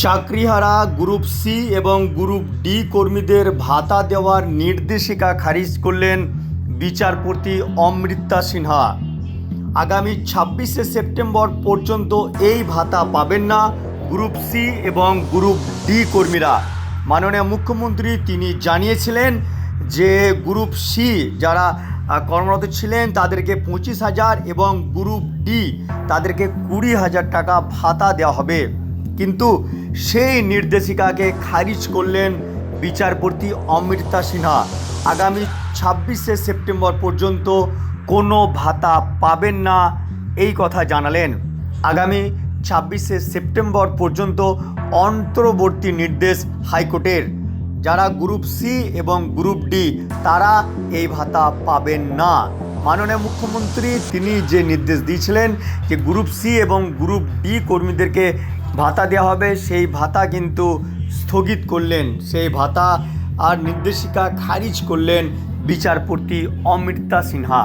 চাকরিহারা group C এবং group D কর্মীদের ভাতা দেওয়ার নির্দেশিকা খারিজ করলেন বিচারপতি অমৃতা সিনহা। আগামী ছাব্বিশে সেপ্টেম্বর পর্যন্ত এই ভাতা পাবেন না গ্রুপ সি এবং গ্রুপ ডি কর্মীরা। মাননীয় মুখ্যমন্ত্রী তিনি জানিয়েছিলেন যে গ্রুপ সি যারা কর্মরত ছিলেন তাদেরকে পঁচিশ হাজার এবং গ্রুপ ডি তাদেরকে কুড়ি হাজার টাকা ভাতা দেওয়া হবে। কিন্তু সেই নির্দেশিকাকে খারিজ করলেন বিচারপতি অমৃতা সিনহা। আগামী ছাব্বিশে সেপ্টেম্বর পর্যন্ত কোনো ভাতা পাবেন না, এই কথা জানালেন। আগামী ছাব্বিশে সেপ্টেম্বর পর্যন্ত অন্তর্বর্তী নির্দেশ হাইকোর্টের। যারা গ্রুপ সি এবং গ্রুপ ডি, তারা এই ভাতা পাবেন না। মাননীয় মুখ্যমন্ত্রী, তিনি যে নির্দেশ দিয়েছিলেন যে গ্রুপ সি এবং গ্রুপ ডি কর্মীদেরকে ভাতা দেওয়া হবে, সেই ভাতা কিন্তু স্থগিত করলেন। সেই ভাতা আর নির্দেশিকা খারিজ করলেন বিচারপতি অমৃতা সিনহা।